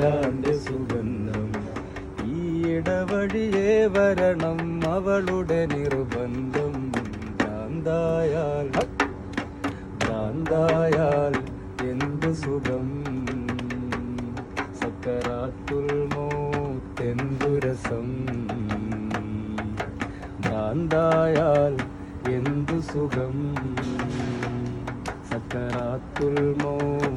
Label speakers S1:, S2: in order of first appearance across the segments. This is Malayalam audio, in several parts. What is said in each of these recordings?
S1: ലൈലാന്റെ സുഗന്ധം. ഈ ഇടവഴിയേ വരണം അവളുടെ നിർബന്ധം. ഭ്രാന്തായാൽ ഭ്രാന്തായാൽ എന്തു സുഖം? സക്കറാത്തുൽ മോത്തെന്തു രസം? ഭ്രാന്തായാൽ എന്തു സുഖം? സക്കറാത്തുൽ മോത്തെന്തു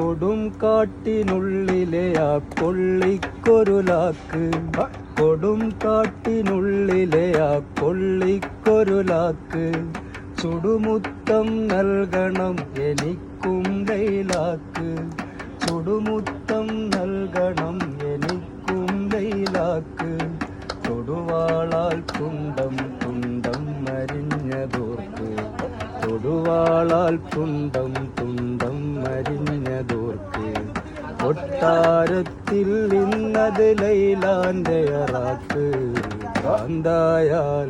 S1: കൊടും കാട്ടിനുള്ളിലെ ആ കൊള്ളിക്കൊരുലാക്ക്. കൊടും കാട്ടിനുള്ളിലെ ആ കൊള്ളിക്കൊരുലാക്ക്. ചുടുമുത്തം നൽകണം എനിക്കും ലൈലാക്ക്. ചുടുമുത്തം നൽകണം എനിക്കും ലൈലാക്ക്. തൊടുവാളാൽ തുണ്ടം തുണ്ടം മരിഞ്ഞതോർക്ക് തൊടുവാളാൽ തുണ്ടം മരിഞ്ഞതോർക്ക് കൊട്ടാരത്തിൽ നിന്നത് ലൈലാന്റെ അറാക്ക്. ഭ്രാന്തായാൽ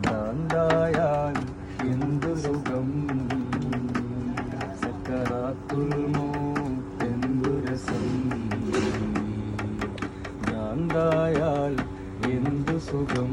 S1: ഭ്രാന്തായാൽ എന്തു സുഖം? സക്കറാത്തുൽ മോത്തെന്തു രസം? ഭ്രാന്തായാൽ എന്തു സുഖം?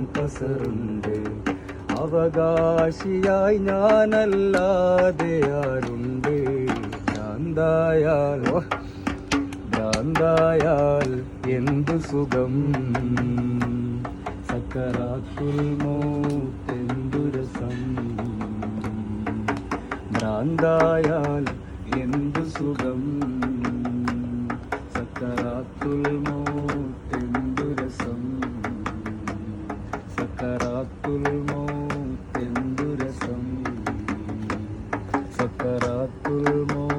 S1: കസറുണ്ട് അവകാശിയായി ഞാനല്ലാതെ ആരുണ്ട്? ഭ്രാന്തായാൽ ഭ്രാന്തായാൽ എന്തു സുഖം? സക്കറാത്തുൽ മോത്തെന്തു രസം? ഭ്രാന്തായാൽ എന്തു സുഖം? സക്കറാത്തുൽ സക്കരാത്തുൽ മൗത്ത് എന്തു രസം? സക്കറാത്തുൽ മൗ